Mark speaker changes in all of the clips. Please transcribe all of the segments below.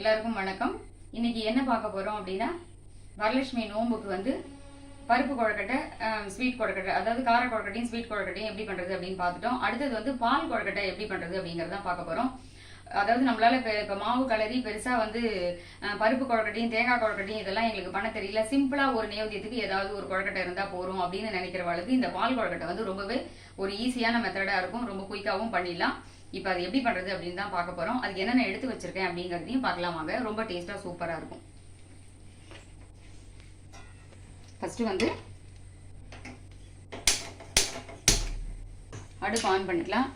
Speaker 1: எல்லாருக்கும் வணக்கம். இன்னைக்கு என்ன பார்க்க போறோம் அப்படின்னா வரலட்சுமி நோம்புக்கு வந்து பருப்பு கொழக்கட்டை ஸ்வீட் கொழக்கட்டை அதாவது கார கொழக்கட்டையும் ஸ்வீட் கொழக்கட்டையும் எப்படி பண்றது அப்படின்னு பார்த்துட்டோம். அடுத்தது வந்து பால் கொழக்கட்டை எப்படி பண்றது அப்படிங்கிறத பார்க்க போறோம். அதாவது நம்மளால இப்போ இப்போ மாவு கலரி பெருசா வந்து பருப்பு கொழக்கட்டையும் தேங்காய் கொழக்கட்டையும் இதெல்லாம் எங்களுக்கு பண்ண தெரியல. சிம்பிளா ஒரு நேவதியத்துக்கு ஏதாவது ஒரு கொழக்கட்டை இருந்தா போறோம் அப்படின்னு நினைக்கிறவளுக்கு இந்த பால் கொழக்கட்டை வந்து ரொம்பவே ஒரு ஈஸியான மெத்தடா இருக்கும். ரொம்ப குயிக்காவும் பண்ணிடலாம். இப்போ அது எப்படி பண்ணுறது அப்படின்னு தான் பார்க்க போகிறோம் அதுக்கு என்னென்ன எடுத்து வச்சிருக்கேன் அப்படிங்கிறதையும் பார்க்கலாம் வாங்க. ரொம்ப டேஸ்ட்டாக சூப்பராக இருக்கும். ஃபஸ்ட்டு வந்து அடுப்பு ஆன் பண்ணிக்கலாம்.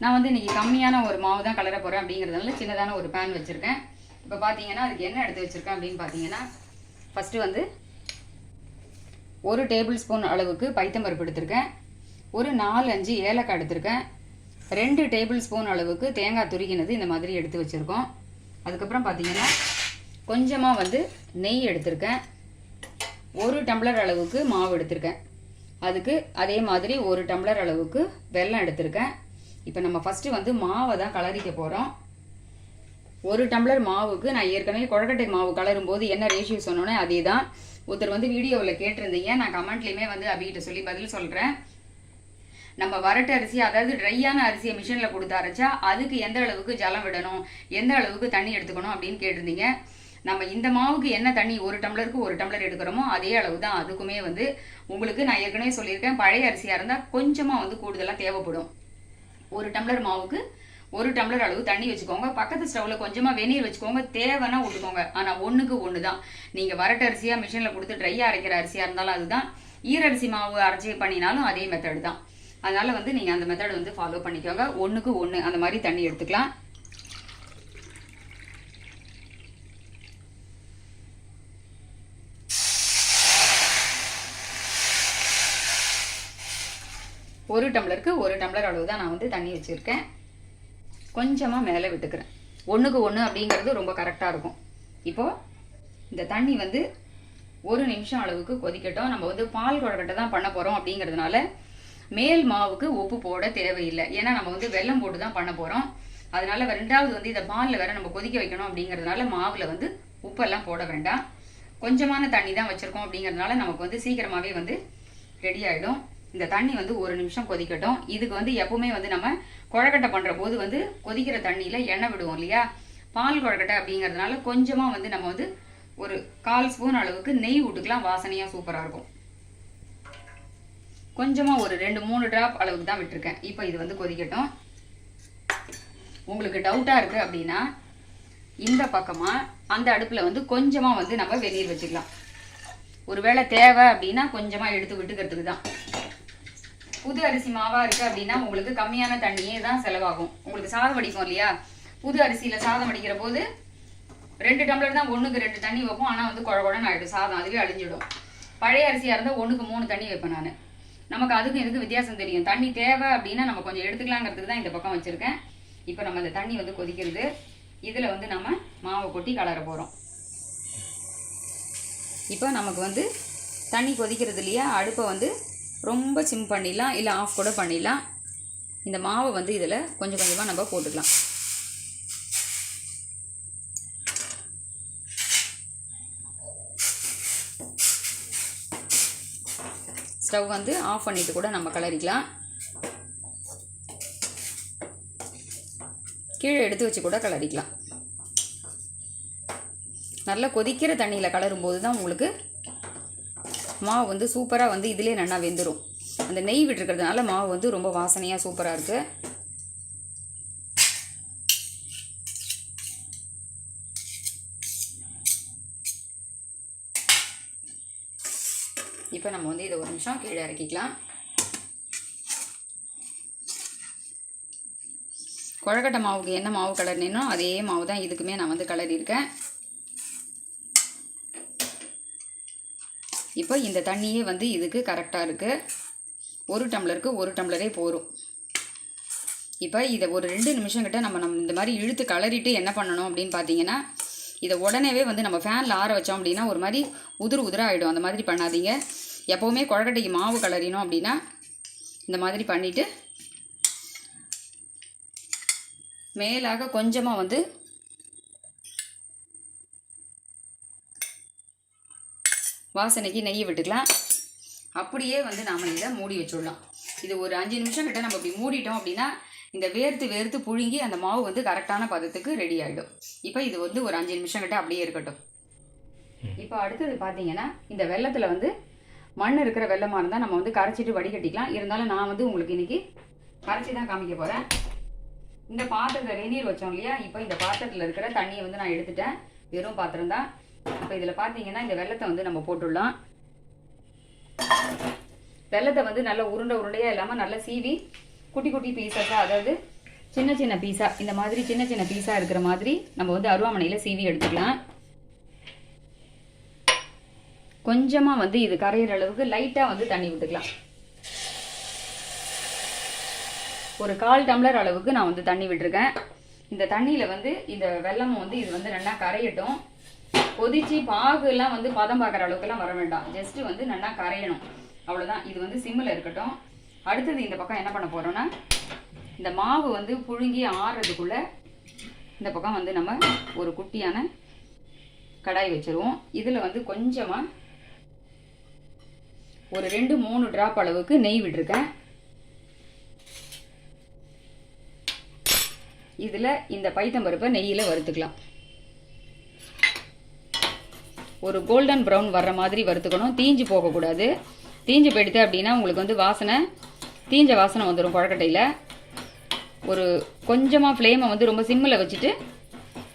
Speaker 1: நான் வந்து இன்றைக்கி கம்மியான ஒரு மாவு தான் கலர போகிறேன் அப்படிங்கிறதுனால சின்னதான ஒரு பேன் வச்சுருக்கேன். இப்போ பார்த்தீங்கன்னா அதுக்கு என்ன எடுத்து வச்சுருக்கேன் அப்படின்னு பார்த்தீங்கன்னா ஃபஸ்ட்டு வந்து ஒரு டேபிள் ஸ்பூன் அளவுக்கு பைத்தம்பருப்பு எடுத்திருக்கேன். ஒரு நாலு அஞ்சு ஏலக்காய் எடுத்திருக்கேன். ரெண்டு டேபிள் ஸ்பூன் அளவுக்கு தேங்காய் துருகினது இந்த மாதிரி எடுத்து வச்சுருக்கோம். அதுக்கப்புறம் பார்த்தீங்கன்னா கொஞ்சமாக வந்து நெய் எடுத்திருக்கேன். ஒரு டம்ளர் அளவுக்கு மாவு எடுத்திருக்கேன். அதுக்கு அதே மாதிரி ஒரு டம்ளர் அளவுக்கு வெல்லம் எடுத்திருக்கேன். இப்போ நம்ம ஃபஸ்ட்டு வந்து மாவை தான் கலரிக்க போகிறோம் ஒரு டம்ளர் மாவுக்கு நான் ஏற்கனவே கொழக்கட்டை மாவு கலரும் போது என்ன ரேஷியோ சொன்னோன்னே அதே தான் ஒருத்தர் வந்து வீடியோவில் கேட்டிருந்தீங்க. நான் கமெண்ட்லேயுமே வந்து அபிகிட்ட சொல்லி பதில் சொல்கிறேன் நம்ம வரட்டு அரிசி அதாவது ட்ரையான அரிசியை மிஷினில் கொடுத்து அரைச்சா அதுக்கு எந்த அளவுக்கு ஜலம் விடணும் எந்த அளவுக்கு தண்ணி எடுத்துக்கணும் அப்படின்னு கேட்டிருந்தீங்க. நம்ம இந்த மாவுக்கு என்ன தண்ணி ஒரு டம்ளருக்கு ஒரு டம்ளர் எடுக்கிறோமோ அதே அளவு தான் அதுக்குமே வந்து உங்களுக்கு நான் ஏற்கனவே சொல்லியிருக்கேன் பழைய அரிசியாக இருந்தால் கொஞ்சமாக வந்து கூடுதலாக தேவைப்படும். ஒரு டம்ளர் மாவுக்கு ஒரு டம்ளர் அளவு தண்ணி வச்சுக்கோங்க. பக்கத்து ஸ்டவ்ல கொஞ்சமா வெந்நீர் வச்சுக்கோங்க தேவைன்னா விட்டுக்கோங்க ஆனால் ஒன்றுக்கு ஒன்று தான் நீங்கள் வரட்டு அரிசியாக மிஷினில் கொடுத்து ட்ரையாக அரைக்கிற அரிசியாக இருந்தாலும் அதுதான். ஈரரிசி மாவு அரைச்சி பண்ணினாலும் அதே மெத்தட் தான். அதனால வந்து நீங்க அந்த மெத்தட் வந்து ஃபாலோ பண்ணிக்கோங்க. ஒன்றுக்கு ஒன்று அந்த மாதிரி தண்ணி எடுத்துக்கலாம். ஒரு டம்ளருக்கு ஒரு டம்ளர் அளவு தான் நான் வந்து தண்ணி வச்சுருக்கேன். கொஞ்சமாக மேலே விட்டுக்கிறேன். ஒன்றுக்கு ஒன்று அப்படிங்கிறது ரொம்ப கரெக்டாக இருக்கும். இப்போது இந்த தண்ணி வந்து ஒரு நிமிஷம் அளவுக்கு கொதிக்கட்டும். நம்ம வந்து பால் குழக்கட்டை தான் பண்ண போகிறோம் அப்படிங்கிறதுனால மேல் மாவுக்கு உப்பு போட தேவையில்லை. ஏன்னா நம்ம வந்து வெல்லம் போட்டு தான் பண்ண போகிறோம் அதனால ரெண்டாவது வந்து இதை பாலில் வேற நம்ம கொதிக்க வைக்கணும் அப்படிங்கிறதுனால மாவில் வந்து உப்பெல்லாம் போட வேண்டாம். கொஞ்சமான தண்ணி தான் வச்சுருக்கோம் அப்படிங்கிறதுனால நமக்கு வந்து சீக்கிரமாகவே வந்து ரெடி ஆகிடும் இந்த தண்ணி வந்து ஒரு நிமிஷம் கொதிக்கட்டும். இதுக்கு வந்து எப்பவுமே வந்து நம்ம குழக்கட்டை பண்ணுற போது வந்து கொதிக்கிற தண்ணியில் எண்ணெய் விடுவோம் இல்லையா? பால் குழக்கட்டை அப்படிங்கிறதுனால கொஞ்சமாக வந்து நம்ம வந்து ஒரு கால் ஸ்பூன் அளவுக்கு நெய் விட்டுக்கலாம் வாசனையாக சூப்பராக இருக்கும். கொஞ்சமாக ஒரு ரெண்டு மூணு ட்ராப் அளவுக்கு தான் விட்டுருக்கேன். இப்போ இது வந்து கொதிக்கட்டும். உங்களுக்கு டவுட்டாக இருக்குது அப்படின்னா இந்த பக்கமாக அந்த அடுப்பில் வந்து கொஞ்சமாக வந்து நம்ம வெந்நீர் வச்சுக்கலாம். ஒருவேளை தேவை அப்படின்னா கொஞ்சமாக எடுத்து விட்டுக்கிறதுக்கு தான். புது அரிசி மாவாக இருக்குது அப்படின்னா உங்களுக்கு கம்மியான தண்ணியே தான் செலவாகும். உங்களுக்கு சாதம் வடிக்கும் இல்லையா? புது அரிசியில் சாதம் வடிக்கிற போது ரெண்டு டம்ளர் தான் ஒன்றுக்கு ரெண்டு தண்ணி வைப்போம். ஆனால் வந்து குழ குழன்னு ஆகிடும் சாதம் அதுவே அழிஞ்சிடும். பழைய அரிசியாக இருந்தால் ஒன்றுக்கு மூணு தண்ணி வைப்பேன் நான். நமக்கு அதுக்கும் எதுக்கு வித்தியாசம் தெரியும். தண்ணி தேவை அப்படின்னா நம்ம கொஞ்சம் எடுத்துக்கலாங்கிறதுக்கு தான் இந்த பக்கம் வச்சுருக்கேன். இப்போ நம்ம இந்த தண்ணி வந்து கொதிக்கிறது. இதில் வந்து நம்ம மாவை கொட்டி கலர போகிறோம் இப்போ நமக்கு வந்து தண்ணி கொதிக்கிறது இல்லையா? அடுப்பை வந்து ரொம்ப சிம் பண்ணிடலாம். இல்லை ஆஃப் கூட பண்ணிடலாம். இந்த மாவை வந்து இதில் கொஞ்சம் கொஞ்சமாக நம்ம போட்டுக்கலாம். ஸ்டவ் வந்து ஆஃப் பண்ணிட்டு கூட நம்ம கிளறிக்கலாம். கீழே எடுத்து வச்சு கூட கிளறிக்கலாம். நல்லா கொதிக்கிற தண்ணியில் கலரும்போது தான் உங்களுக்கு மாவு வந்து சூப்பராக வந்து இதிலே நல்லா வெந்துடும் அந்த நெய் விட்டுருக்கிறதுனால மாவு வந்து ரொம்ப வாசனையாக சூப்பராக இருக்குது நிமிஷம் கீழே இறக்கிக்கலாம். கொழக்கட்டை மாவுக்கு என்ன மாவு கலர்னோ அதே மாவு தான் இதுக்குமே நான் வந்து கலரியிருக்கேன் இப்போ இந்த தண்ணியே வந்து இதுக்கு கரெக்டாக இருக்குது ஒரு டம்ளருக்கு ஒரு டம்ளரே போகும் இப்போ இதை ஒரு ரெண்டு நிமிஷம் கிட்ட நம்ம நம்ம இந்த மாதிரி இழுத்து கலரிட்டு என்ன பண்ணணும் அப்படின்னு பார்த்தீங்கன்னா இதை உடனேவே வந்து நம்ம ஃபேனில் ஆற வச்சோம் அப்படின்னா ஒரு மாதிரி உதிர் உதிராக ஆகிடும் அந்த மாதிரி பண்ணாதீங்க. எப்போவுமே குழக்கட்டைக்கு மாவு கலரினோம் அப்படின்னா இந்த மாதிரி பண்ணிவிட்டு மேலாக கொஞ்சமாக வந்து வாசனைக்கு நெய் விட்டுக்கலாம். அப்படியே வந்து நாம் இதை மூடி வச்சுடலாம். இது ஒரு அஞ்சு நிமிஷம் கிட்ட நம்ம இப்படி மூடிட்டோம் அப்படின்னா இந்த வேர்த்து வேர்த்து புழுங்கி அந்த மாவு வந்து கரெக்டான பதத்துக்கு ரெடி ஆகிடும் இப்போ இது வந்து ஒரு அஞ்சு நிமிஷம் கிட்ட அப்படியே இருக்கட்டும். இப்போ அடுத்தது பார்த்தீங்கன்னா இந்த வெள்ளத்தில் வந்து மண் இருக்கிற வெள்ளமாக இருந்தால் நம்ம வந்து கரைச்சிட்டு வடிகட்டிக்கலாம். இருந்தாலும் நான் வந்து உங்களுக்கு இன்னைக்கு கரைச்சி தான் காமிக்க போகிறேன் இந்த பாத்திரத்தில் வெந்நீர் வச்சோம் இல்லையா? இப்போ இந்த பாத்திரத்தில் இருக்கிற தண்ணியை வந்து நான் எடுத்துட்டேன். வெறும் பாத்திரம் தான். இப்போ இதில் பார்த்தீங்கன்னா இந்த வெள்ளத்தை வந்து நம்ம போட்டுடலாம். வெள்ளத்தை வந்து நல்லா உருண்டை உருண்டையாக இல்லாமல் நல்லா சீவி குட்டி குட்டி பீஸஸாக அதாவது சின்ன சின்ன பீஸா இந்த மாதிரி சின்ன சின்ன பீஸா இருக்கிற மாதிரி நம்ம வந்து அருவாமனையில் சீவி எடுத்துக்கலாம். கொஞ்சமாக வந்து இது கரையிற அளவுக்கு லைட்டாக வந்து தண்ணி விட்டுக்கலாம் ஒரு கால் டம்ளர் அளவுக்கு நான் வந்து தண்ணி விட்டுருக்கேன். இந்த தண்ணியில் வந்து இந்த வெள்ளமும் வந்து இது வந்து நல்லா கரையட்டும். கொதிச்சு பாகுலாம் வந்து பதம் பார்க்குற அளவுக்குலாம் வர வேண்டாம். ஜஸ்ட்டு வந்து நல்லா கரையணும். அவ்வளோதான் இது வந்து சிம்மில் இருக்கட்டும். அடுத்தது இந்த பக்கம் என்ன பண்ண போகிறோன்னா இந்த மாவு வந்து புழுங்கி ஆறுறதுக்குள்ளே இந்த பக்கம் வந்து நம்ம ஒரு குட்டியான கடாய் வச்சிருவோம். இதில் வந்து கொஞ்சமாக ஒரு ரெண்டு மூணு டிராப் அளவுக்கு நெய் விட்டுருக்கேன். இதில் இந்த பைத்தம்பருப்பை நெய்யில் வறுத்துக்கலாம். ஒரு கோல்டன் ப்ரௌன் வர்ற மாதிரி வறுத்துக்கணும். தீஞ்சு போகக்கூடாது. தீஞ்சு போயிடுது அப்படின்னா உங்களுக்கு வந்து வாசனை தீஞ்ச வாசனை வந்துடும் குழக்கட்டையில். ஒரு கொஞ்சமாக ஃப்ளேமை வந்து ரொம்ப சிம்மில் வச்சுட்டு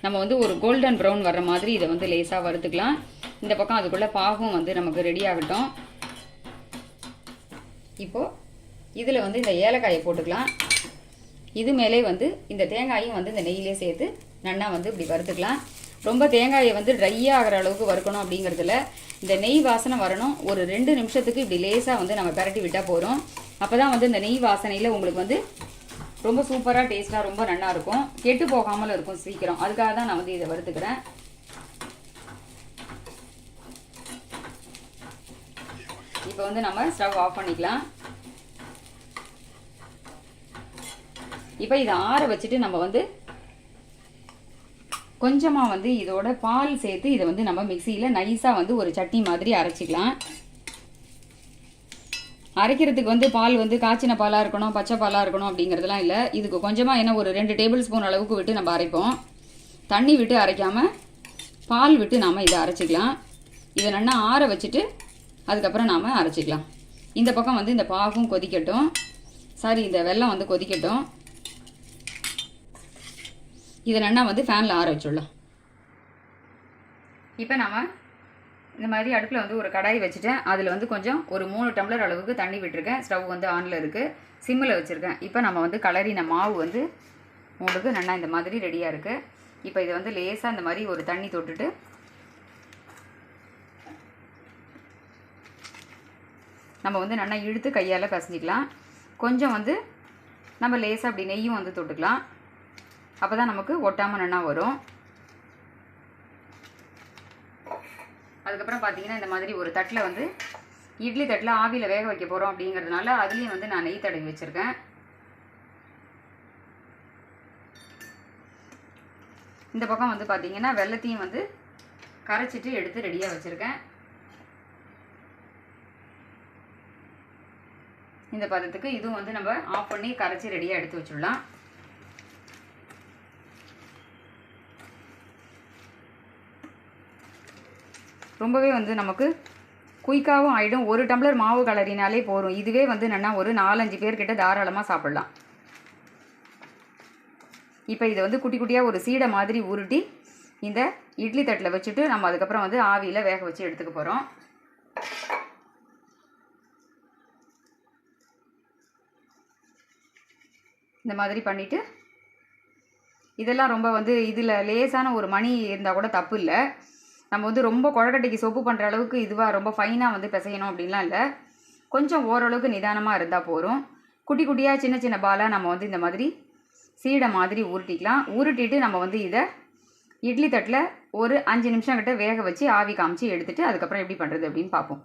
Speaker 1: நம்ம வந்து ஒரு கோல்டன் ப்ரௌன் வர்ற மாதிரி இதை வந்து லேசாக வறுத்துக்கலாம். இந்த பக்கம் அதுக்குள்ளே பாகும் வந்து நமக்கு ரெடி ஆகட்டும். இப்போது இதில் வந்து இந்த ஏலக்காயை போட்டுக்கலாம். இது மேலே வந்து இந்த தேங்காயும் வந்து இந்த நெய்யிலே சேர்த்து நன்னா வந்து இப்படி வறுத்துக்கலாம். ரொம்ப தேங்காயை வந்து ட்ரை ஆகிற அளவுக்கு வறுக்கணும் அப்படிங்கிறதுல இந்த நெய் வாசனை வரணும். ஒரு ரெண்டு நிமிஷத்துக்கு இப்படி லேசாக வந்து நம்ம பரட்டி விட்டால் போகிறோம் அப்போ தான் வந்து இந்த நெய் வாசனையில் உங்களுக்கு வந்து ரொம்ப சூப்பராக டேஸ்ட்டாக ரொம்ப நல்லா இருக்கும். கெட்டு போகாமல் இருக்கும் சீக்கிரம். அதுக்காக தான் நான் வந்து இதை வறுத்துக்கிறேன். இப்போ வந்து நம்ம ஸ்டவ் ஆஃப் பண்ணிக்கலாம். இப்போ இதை ஆற வச்சுட்டு நம்ம வந்து கொஞ்சமாக வந்து இதோட பால் சேர்த்து இதை வந்து நம்ம மிக்சியில் நைஸாக வந்து ஒரு சட்னி மாதிரி அரைச்சிக்கலாம். அரைக்கிறதுக்கு வந்து பால் வந்து காய்ச்சின பாலாக இருக்கணும் பச்சை பாலாக இருக்கணும் அப்படிங்கிறதுலாம் இல்லை. இதுக்கு கொஞ்சமாக என்ன ஒரு ரெண்டு டேபிள் ஸ்பூன் அளவுக்கு விட்டு நம்ம அரைப்போம். தண்ணி விட்டு அரைக்காமல் பால் விட்டு நாம் இதை அரைச்சிக்கலாம். இதை நல்லா ஆற வச்சுட்டு அதுக்கப்புறம் நாம் அரைச்சிக்கலாம். இந்த பக்கம் வந்து இந்த பாகும் கொதிக்கட்டும். சாரி இந்த வெல்லம் வந்து கொதிக்கட்டும். இதை நல்லா வந்து ஃபேனில் ஆற வச்சுடலாம். இப்போ நாம் இந்த மாதிரி அடுப்பில் வந்து ஒரு கடாய் வச்சுட்டேன். அதில் வந்து கொஞ்சம் ஒரு மூணு டம்ளர் அளவுக்கு தண்ணி விட்டுருக்கேன். ஸ்டவ் வந்து ஆனில் இருக்குது சிம்மில் வச்சுருக்கேன். இப்போ நம்ம வந்து கலரின மாவு வந்து உங்களுக்கு நல்லா இந்த மாதிரி ரெடியாக இருக்குது இப்போ இதை வந்து லேசாக இந்த மாதிரி ஒரு தண்ணி தொட்டுட்டு நம்ம வந்து நல்லா இழுத்து கையால் பிசைஞ்சிக்கலாம். கொஞ்சம் வந்து நம்ம லேசாக அப்படி நெய்யும் வந்து தொட்டுக்கலாம். அப்போ தான் நமக்கு ஒட்டாமல் நல்லா வரும். அதுக்கப்புறம் பார்த்தீங்கன்னா இந்த மாதிரி ஒரு தட்டில் வந்து இட்லி தட்டில் ஆவியில் வேக வைக்க போகிறோம் அப்படிங்கிறதுனால அதுலேயும் வந்து நான் நெய் தடவி வச்சுருக்கேன். இந்த பக்கம் வந்து பார்த்தீங்கன்னா வெள்ளத்தையும் வந்து கரைச்சிட்டு எடுத்து ரெடியாக வச்சுருக்கேன். இந்த பதத்துக்கு இதுவும் வந்து நம்ம ஆஃப் பண்ணி கரைச்சி ரெடியாக எடுத்து வச்சுடலாம். ரொம்பவே வந்து நமக்கு குயிக்காகவும் ஆகிடும் ஒரு டம்ளர் மாவு கலரினாலே போதும். இதுவே வந்து என்னென்னா ஒரு நாலஞ்சு பேர்கிட்ட தாராளமாக சாப்பிட்லாம். இப்போ இதை வந்து குட்டி குட்டியாக ஒரு சீடை மாதிரி உருட்டி இந்த இட்லி தட்டில் வச்சுட்டு நம்ம அதுக்கப்புறம் வந்து ஆவியில் வேக வச்சு எடுத்துக்க போகிறோம் இந்த மாதிரி பண்ணிவிட்டு இதெல்லாம் ரொம்ப வந்து இதில் லேசான ஒரு மணி இருந்தால் கூட தப்பு இல்லை. நம்ம வந்து ரொம்ப குழக்கட்டைக்கு சொப்பு பண்ணுற அளவுக்கு இதுவாக ரொம்ப ஃபைனாக வந்து பிசையணும் அப்படின்லாம் இல்லை. கொஞ்சம் ஓரளவுக்கு நிதானமாக இருந்தால் போதும். குட்டி குட்டியாக சின்ன சின்ன பாலாக நம்ம வந்து இந்த மாதிரி சீடை மாதிரி உருட்டிக்கலாம். உருட்டிட்டு நம்ம வந்து இதை இட்லி தட்டில் ஒரு அஞ்சு நிமிஷம் கிட்ட வேக வச்சு ஆவி காமிச்சு எடுத்துகிட்டு அதுக்கப்புறம் எப்படி பண்ணுறது அப்படின்னு பார்ப்போம்.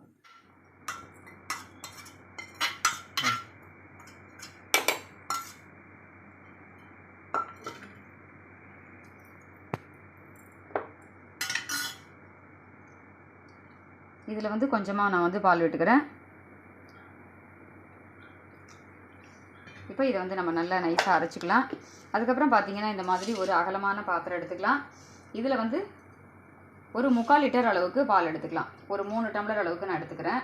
Speaker 1: இதில் வந்து கொஞ்சமாக நான் வந்து பால் விட்டுக்கிறேன். இப்போ இதை வந்து நம்ம நல்லா நைஸாக அரைச்சிக்கலாம். அதுக்கப்புறம் பார்த்தீங்கன்னா இந்த மாதிரி ஒரு அகலமான பாத்திரம் எடுத்துக்கலாம். இதில் வந்து ஒரு முக்கால் லிட்டர் அளவுக்கு பால் எடுத்துக்கலாம். ஒரு மூணு டம்ளர் அளவுக்கு நான் எடுத்துக்கிறேன்.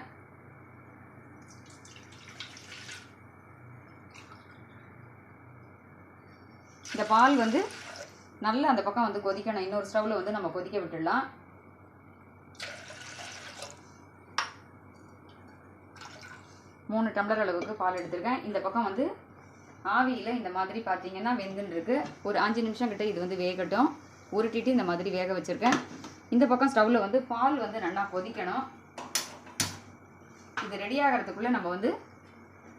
Speaker 1: இந்த பால் வந்து நல்லா அந்த பக்கம் வந்து கொதிக்கணும். இன்னொரு ஸ்டவ்வில் வந்து நம்ம கொதிக்க விட்டுடலாம். மூணு டம்ளர் அளவுக்கு பால் எடுத்திருக்கேன். இந்த பக்கம் வந்து ஆவியில் இந்த மாதிரி பார்த்தீங்கன்னா வெந்துன்னு இருக்கு ஒரு அஞ்சு நிமிஷம் கிட்ட இது வந்து வேகட்டும். உருட்டிட்டு இந்த மாதிரி வேக வச்சுருக்கேன். இந்த பக்கம் ஸ்டவ்வில் வந்து பால் வந்து நல்லா கொதிக்கணும். இது ரெடி ஆகிறதுக்குள்ளே நம்ம வந்து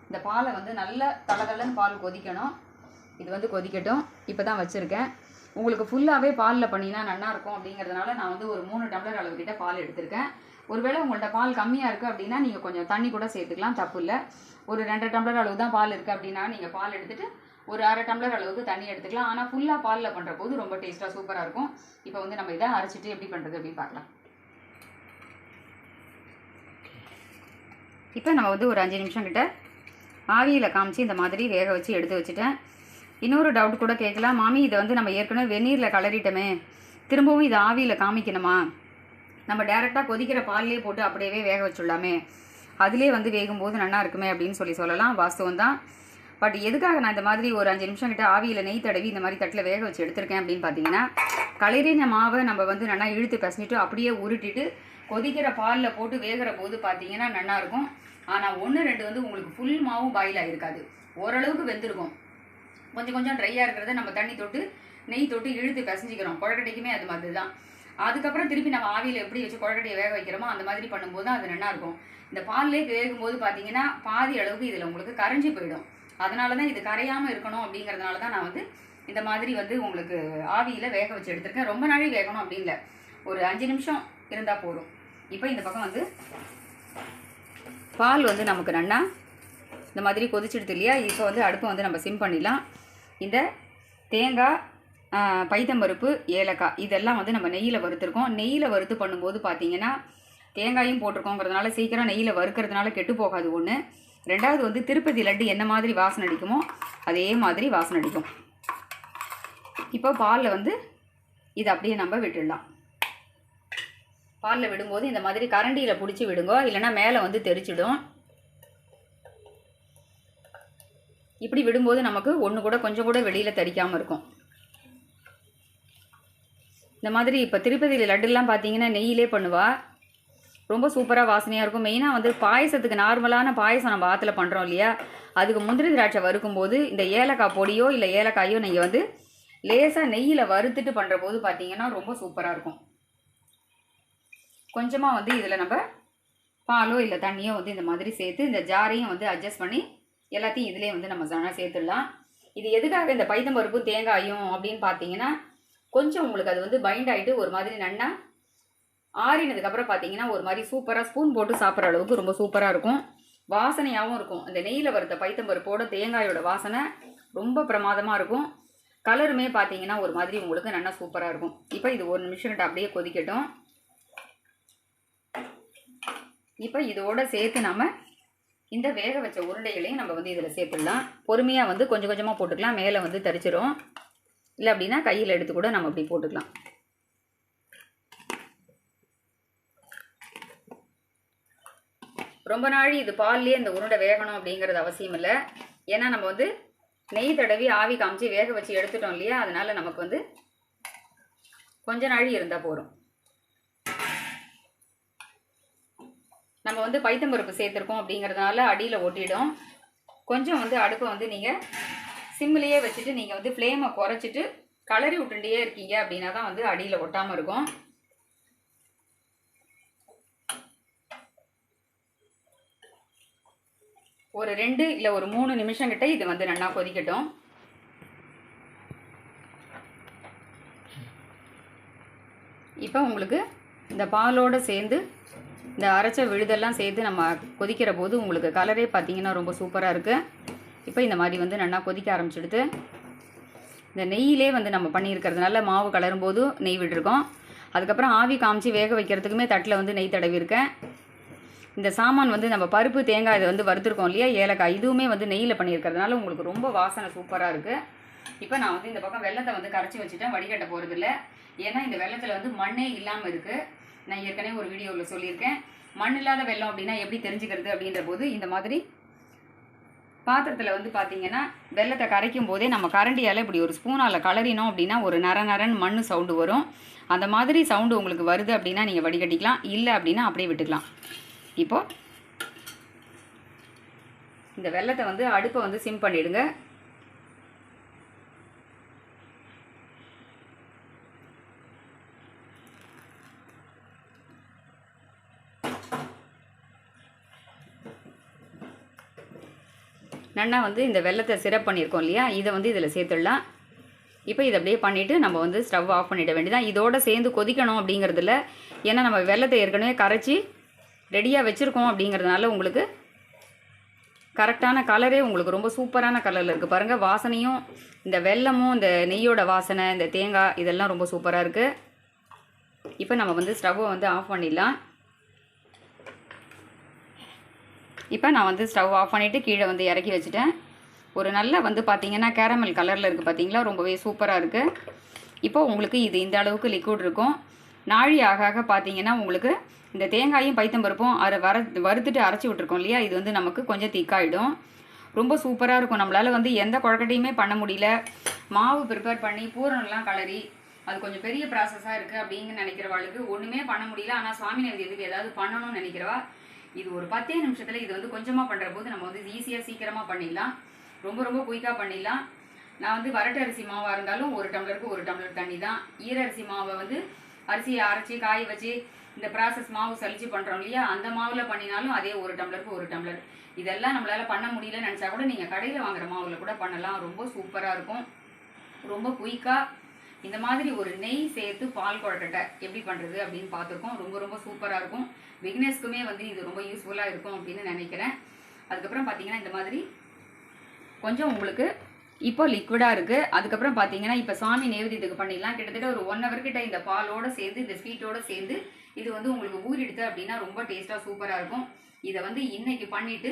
Speaker 1: இந்த பாலை வந்து நல்ல தளதளன்னு பால் கொதிக்கணும். இது வந்து கொதிக்கட்டும். இப்போ தான் வச்சுருக்கேன். உங்களுக்கு ஃபுல்லாகவே பாலில் பண்ணினா நல்லா இருக்கும் அப்படிங்கிறதுனால நான் வந்து ஒரு மூணு டம்ளர் அளவுக்கிட்ட பால் எடுத்திருக்கேன். ஒருவேளை உங்கள்கிட்ட பால் கம்மியாக இருக்குது அப்படின்னா நீங்கள் கொஞ்சம் தண்ணி கூட சேர்த்துக்கலாம் தப்பு இல்லை. ஒரு ரெண்டரை டம்ளர் அளவு தான் பால் இருக்குது அப்படின்னா நீங்கள் பால் எடுத்துகிட்டு ஒரு அரை டம்ளர் அளவுக்கு தண்ணி எடுத்துக்கலாம். ஆனால் ஃபுல்லாக பாலில் பண்ணுற போது ரொம்ப டேஸ்ட்டாக சூப்பராக இருக்கும். இப்போ வந்து நம்ம இதை அரைச்சிட்டு எப்படி பண்ணுறது அப்படின்னு பார்க்கலாம். இப்போ நம்ம வந்து ஒரு அஞ்சு நிமிஷம் கிட்ட ஆவியில் காமிச்சு இந்த மாதிரி வேக வச்சு எடுத்து வச்சுட்டேன். இன்னொரு டவுட் கூட கேட்கலாம். மாமி இதை வந்து நம்ம ஏற்கனவே வெந்நீரில் கலரிட்டோமே திரும்பவும் இதை ஆவியில் காமிக்கணுமா? நம்ம டேரெக்டாக கொதிக்கிற பால்லே போட்டு அப்படியே வேக வச்சுடலாமே. அதிலே வந்து வேகும்போது நல்லா இருக்குமே அப்படின்னு சொல்லி சொல்லலாம். வாஸ்தவம் தான். பட் எதுக்காக நான் இந்த மாதிரி ஒரு அஞ்சு நிமிஷம் கிட்ட ஆவியில் நெய் தடவி இந்த மாதிரி தட்டில் வேக வச்சு எடுத்திருக்கேன் அப்படின்னு பார்த்தீங்கன்னா களரின மாவை நம்ம வந்து நல்லா இழுத்து பசஞ்சிட்டு அப்படியே உருட்டிட்டு கொதிக்கிற பாலில் போட்டு வேகிற போது பார்த்தீங்கன்னா நல்லாயிருக்கும் ஆனால் ஒன்று ரெண்டு வந்து உங்களுக்கு ஃபுல் மாவும் பாயில் ஆகிருக்காது ஓரளவுக்கு வெந்திருக்கும். கொஞ்சம் கொஞ்சம் ட்ரையாக இருக்கிறத நம்ம தண்ணி தொட்டு நெய் தொட்டு இழுத்து பசஞ்சிக்கிறோம். குழக்கட்டைக்குமே அது மாதிரி தான் அதுக்கப்புறம் திருப்பி நம்ம ஆவியில் எப்படி வச்சு குழக்கட்டையை வேக வைக்கிறோமோ அந்த மாதிரி பண்ணும்போது அது நல்லாயிருக்கும். இந்த பால்லே வேகும்போது பார்த்தீங்கன்னா பாதி அளவுக்கு இதில் உங்களுக்கு கரைஞ்சி போயிடும். அதனால தான் இது கரையாமல் இருக்கணும் அப்படிங்கிறதுனால தான் நான் வந்து இந்த மாதிரி வந்து உங்களுக்கு ஆவியில் வேக வச்சு எடுத்திருக்கேன். ரொம்ப நாளை வேகணும் அப்படின்னு ஒரு அஞ்சு நிமிஷம் இருந்தால் போதும். இப்போ இந்த பக்கம் வந்து பால் வந்து நமக்கு நல்லா இந்த மாதிரி கொதிச்சிடுது இல்லையா? இப்போ வந்து அடுப்பை வந்து நம்ம சிம் பண்ணிடலாம். இந்த தேங்காய் பைத்தம்பருப்பு ஏலக்காய் இதெல்லாம் வந்து நம்ம நெய்யில் வறுத்துருக்கோம். நெய்யில் வறுத்து பண்ணும்போது பார்த்தீங்கன்னா தேங்காயும் போட்டிருக்கோங்கிறதுனால சீக்கிரம் நெய்யில் வறுக்கிறதுனால கெட்டு போகாது ஒன்று ரெண்டாவது வந்து திருப்பதி லட்டு என்ன மாதிரி வாசனை அடிக்குமோ அதே மாதிரி வாசனை அடிக்கும். இப்போ பாலில் வந்து இதை அப்படியே நம்ம விட்டுடலாம். பாலில் விடும்போது இந்த மாதிரி கரண்டியில் பிடிச்சி விடுங்க இல்லைன்னா மேலே வந்து தெரிச்சிடும். இப்படி விடும்போது நமக்கு ஒன்று கூட கொஞ்சம் கூட வெளியில் தடிக்காமல் இருக்கும். இந்த மாதிரி இப்போ திருப்பதியில் லட்டுலாம் பார்த்தீங்கன்னா நெய்யிலே பண்ணுவா. ரொம்ப சூப்பராக வாசனையாக இருக்கும். மெயினாக வந்து பாயசத்துக்கு நார்மலான பாயசம் நம்ம ஆற்றுல பண்ணுறோம் இல்லையா? அதுக்கு முந்திரி திராட்சை வறுக்கும்போது இந்த ஏலக்காய் பொடியோ இல்லை ஏலக்காயோ நீங்கள் வந்து லேசாக நெய்யில் வறுத்துட்டு பண்ணுற போது பார்த்தீங்கன்னா ரொம்ப சூப்பராக இருக்கும். கொஞ்சமாக வந்து இதில் நம்ம பாலோ இல்லை தண்ணியோ வந்து இந்த மாதிரி சேர்த்து இந்த ஜாரையும் வந்து அட்ஜஸ்ட் பண்ணி எல்லாத்தையும் இதிலே வந்து நம்ம ஜனா சேர்த்துடலாம். இது எதுக்காக இந்த பைத்தம்பருப்பும் தேங்காயும் அப்படின்னு பார்த்தீங்கன்னா கொஞ்சம் உங்களுக்கு அது வந்து பைண்ட் ஆகிட்டு ஒரு மாதிரி நன்னா ஆறினதுக்கப்புறம் பார்த்தீங்கன்னா ஒரு மாதிரி சூப்பராக ஸ்பூன் போட்டு சாப்பிட்ற அளவுக்கு ரொம்ப சூப்பராக இருக்கும். வாசனையாகவும் இருக்கும். அந்த நெய்யில் வறுத்த பைத்தம்பருப்போட தேங்காயோட வாசனை ரொம்ப பிரமாதமாக இருக்கும். கலருமே பார்த்தீங்கன்னா ஒரு மாதிரி உங்களுக்கு நல்லா சூப்பராக இருக்கும். இப்போ இது ஒரு நிமிஷம் அப்படியே கொதிக்கட்டும். இப்போ இதோட சேர்த்து நம்ம இந்த வேக வச்ச உருண்டைகளையும் நம்ம வந்து இதில் சேர்த்துடலாம். பொறுமையாக வந்து கொஞ்சம் கொஞ்சமாக போட்டுக்கலாம். மேலே வந்து தரிச்சிடும் இல்லை அப்படின்னா கையில் எடுத்து கூட நம்ம அப்படி போட்டுக்கலாம். ரொம்ப நாள் இது பால்லேயே இந்த உருண்டை வேகணும் அப்படிங்கிறது அவசியம் இல்லை. ஏன்னா நம்ம வந்து நெய் தடவி ஆவி காமிச்சு வேக வச்சு எடுத்துட்டோம் இல்லையா? அதனால் நமக்கு வந்து கொஞ்ச நாள் இருந்தால் போதும். நம்ம வந்து பைத்தம்பருப்பு சேர்த்துருக்கோம் அப்படிங்கிறதுனால அடியில் ஒட்டிடும். கொஞ்சம் வந்து அடுப்பை வந்து நீங்கள் சிம்மிலேயே வச்சுட்டு நீங்கள் வந்து ஃப்ளேமை குறைச்சிட்டு கலரி விட்டுட்டே இருக்கீங்க அப்படின்னா தான் வந்து அடியில் ஒட்டாமல் இருக்கும். ஒரு ரெண்டு இல்லை ஒரு மூணு நிமிஷம் கிட்ட இது வந்து நல்லா கொதிக்கட்டும். இப்போ உங்களுக்கு இந்த பாலோடு சேர்ந்து இந்த அரைச்ச விழுதெல்லாம் சேர்த்து நம்ம கொதிக்கிற போது உங்களுக்கு கலரே பார்த்தீங்கன்னா ரொம்ப சூப்பராக இருக்குது இப்போ இந்த மாதிரி வந்து நல்லா கொதிக்க ஆரம்பிச்சிடுது. இந்த நெய்யிலே வந்து நம்ம பண்ணியிருக்கிறதுனால மாவு கலரும் போது நெய் விட்டுருக்கோம். அதுக்கப்புறம் ஆவி காமிச்சு வேக வைக்கிறதுக்குமே தட்டில் வந்து நெய் தடவி இருக்கேன் இந்த சாமான் வந்து நம்ம பருப்பு தேங்காய் இதை வந்து வறுத்துருக்கோம் இல்லையா? ஏலக்காய் இதுவுமே வந்து நெய்யில் பண்ணியிருக்கிறதுனால உங்களுக்கு ரொம்ப வாசனை சூப்பராக இருக்குது இப்போ நான் வந்து இந்த பக்கம் வெள்ளத்தை வந்து கரைச்சி வச்சுட்டேன் வடிகட்ட போகிறது இல்லை ஏன்னா இந்த வெள்ளத்தில் வந்து மண்ணே இல்லாமல் இருக்குது நான் ஏற்கனவே ஒரு வீடியோவில் சொல்லியிருக்கேன். மண் இல்லாத வெள்ளம் அப்படின்னா எப்படி தெரிஞ்சுக்கிறது அப்படின்ற போது இந்த மாதிரி பாத்திரத்தில் வந்து பார்த்தீங்கன்னா வெள்ளத்தை கரைக்கும் போதே நம்ம கரண்டியால் இப்படி ஒரு ஸ்பூனால் கலரினோம் அப்படின்னா ஒரு நர நரன் மண் சவுண்டு வரும். அந்த மாதிரி சவுண்டு உங்களுக்கு வருது அப்படின்னா நீங்கள் வடிகட்டிக்கலாம். இல்லை அப்படின்னா அப்படியே விட்டுக்கலாம். இப்போது இந்த வெள்ளத்தை வந்து அடுப்பை வந்து சிம் பண்ணிவிடுங்க நல்லா வந்து இந்த வெள்ளத்தை சிரப் பண்ணியிருக்கோம் இல்லையா? இதை வந்து இதில் சேர்த்துடலாம். இப்போ இதை அப்படியே பண்ணிவிட்டு நம்ம வந்து ஸ்டவ் ஆஃப் பண்ணிட வேண்டியதான் இதோட சேர்ந்து கொதிக்கணும் அப்படிங்கிறதுல ஏன்னா நம்ம வெள்ளத்தை ஏற்கனவே கரைச்சி ரெடியாக வச்சுருக்கோம் அப்படிங்கிறதுனால உங்களுக்கு கரெக்டான கலரே உங்களுக்கு ரொம்ப சூப்பரான கலரில் இருக்குது பாருங்கள் வாசனையும் இந்த வெல்லமும் இந்த நெய்யோட வாசனை இந்த தேங்காய் இதெல்லாம் ரொம்ப சூப்பராக இருக்குது இப்போ நம்ம வந்து ஸ்டவ்வை வந்து ஆஃப் பண்ணிடலாம். இப்போ நான் வந்து ஸ்டவ் ஆஃப் பண்ணிவிட்டு கீழே வந்து இறக்கி வச்சுட்டேன். ஒரு நல்ல வந்து பார்த்தீங்கன்னா கேரமல் கலரில் இருக்குது பார்த்தீங்களா ரொம்பவே சூப்பராக இருக்குது இப்போ உங்களுக்கு இது இந்த அளவுக்கு லிக்விட் இருக்கும். நாழி ஆக ஆக பார்த்தீங்கன்னா உங்களுக்கு இந்த தேங்காயும் பைத்தம்பருப்பும் அரை வர வறுத்துட்டு அரைச்சி விட்ருக்கோம் இல்லையா? இது வந்து நமக்கு கொஞ்சம் திக்காயிடும் ரொம்ப சூப்பராக இருக்கும். நம்மளால் வந்து எந்த குழக்கட்டையுமே பண்ண முடியல. மாவு ப்ரிப்பேர் பண்ணி பூரணம்லாம் கலரி அது கொஞ்சம் பெரிய ப்ராசஸாக இருக்குது அப்படின்னு நினைக்கிறவாளுக்கு ஒன்றுமே பண்ண முடியல. ஆனால் சுவாமி நைவேத்தியத்துக்கு ஏதாவது பண்ணணும்னு நினைக்கிறவா? இது ஒரு பத்தே நிமிஷத்தில் இது வந்து கொஞ்சமாக பண்ணுற போது நம்ம வந்து ஈஸியாக சீக்கிரமாக பண்ணிடலாம். ரொம்ப ரொம்ப குயிக்காக பண்ணிடலாம். நான் வந்து வரட்டு அரிசி மாவாக இருந்தாலும் ஒரு டம்ளருக்கு ஒரு டம்ளர் தண்ணி தான் ஈர அரிசி மாவை வந்து அரிசியை அரைச்சி காய வச்சு இந்த ப்ராசஸ் மாவு சளிச்சு பண்ணுறோம் இல்லையா? அந்த மாவில் பண்ணினாலும் அதே ஒரு டம்ளருக்கு ஒரு டம்ளர். இதெல்லாம் நம்மளால் பண்ண முடியலன்னு நினச்சா கூட நீங்கள் கடையில் வாங்குற மாவில் கூட பண்ணலாம். ரொம்ப சூப்பராக இருக்கும். ரொம்ப குயிக்காக இந்த மாதிரி ஒரு நெய் சேர்த்து பால் கொழக்கட்டை எப்படி பண்ணுறது அப்படின்னு பார்த்துருக்கோம். ரொம்ப ரொம்ப சூப்பராக இருக்கும். பிக்னஸ்க்குமே வந்து இது ரொம்ப யூஸ்ஃபுல்லாக இருக்கும் அப்படின்னு நினைக்கிறேன். அதுக்கப்புறம் பார்த்தீங்கன்னா இந்த மாதிரி கொஞ்சம் உங்களுக்கு இப்போ லிக்விடாக இருக்குது அதுக்கப்புறம் பார்த்தீங்கன்னா இப்போ சாமி நேவேத்தியத்துக்கு பண்ணிடலாம். கிட்டத்தட்ட ஒரு ஒன் ஹவர் கிட்ட இந்த பாலோடு சேர்ந்து இந்த ஸ்வீட்டோட சேர்ந்து இது வந்து உங்களுக்கு ஊறிடுது அப்படின்னா ரொம்ப டேஸ்ட்டாக சூப்பராக இருக்கும். இதை வந்து இன்னைக்கு பண்ணிவிட்டு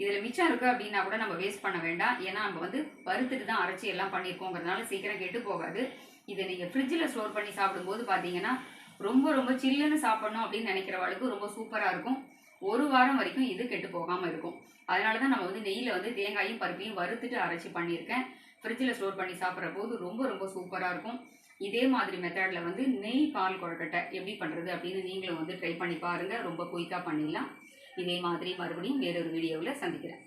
Speaker 1: இதில் மிச்சம் இருக்குது அப்படின்னா கூட நம்ம வேஸ்ட் பண்ண வேண்டாம். ஏன்னா நம்ம வந்து வறுத்துட்டு தான் அரைச்சி எல்லாம் பண்ணியிருக்கோங்கிறதுனால சீக்கிரம் கெட்டு போகாது. இதை நீங்கள் ஃப்ரிட்ஜில் ஸ்டோர் பண்ணி சாப்பிடும்போது பார்த்தீங்கன்னா ரொம்ப ரொம்ப சில்லுன்னு சாப்பிடணும் அப்படின்னு நினைக்கிறவளுக்கு ரொம்ப சூப்பராக இருக்கும். ஒரு வாரம் வரைக்கும் இது கெட்டு போகாமல் இருக்கும். அதனால தான் நம்ம வந்து நெய்யில் வந்து தேங்காயும் பருப்பையும் வறுத்துட்டு அரைச்சி பண்ணியிருக்கேன். ஃப்ரிட்ஜில் ஸ்டோர் பண்ணி சாப்பிட்ற போது ரொம்ப ரொம்ப சூப்பராக இருக்கும். இதே மாதிரி மெத்தடில் வந்து நெய் பால் கொழக்கட்டை எப்படி பண்ணுறது அப்படின்னு நீங்களும் வந்து ட்ரை பண்ணி பாருங்கள் ரொம்ப குயிக்காக பண்ணிடலாம். இதே மாதிரி மறுபடியும் வேறொரு வீடியோவில் சந்திக்கிறேன்.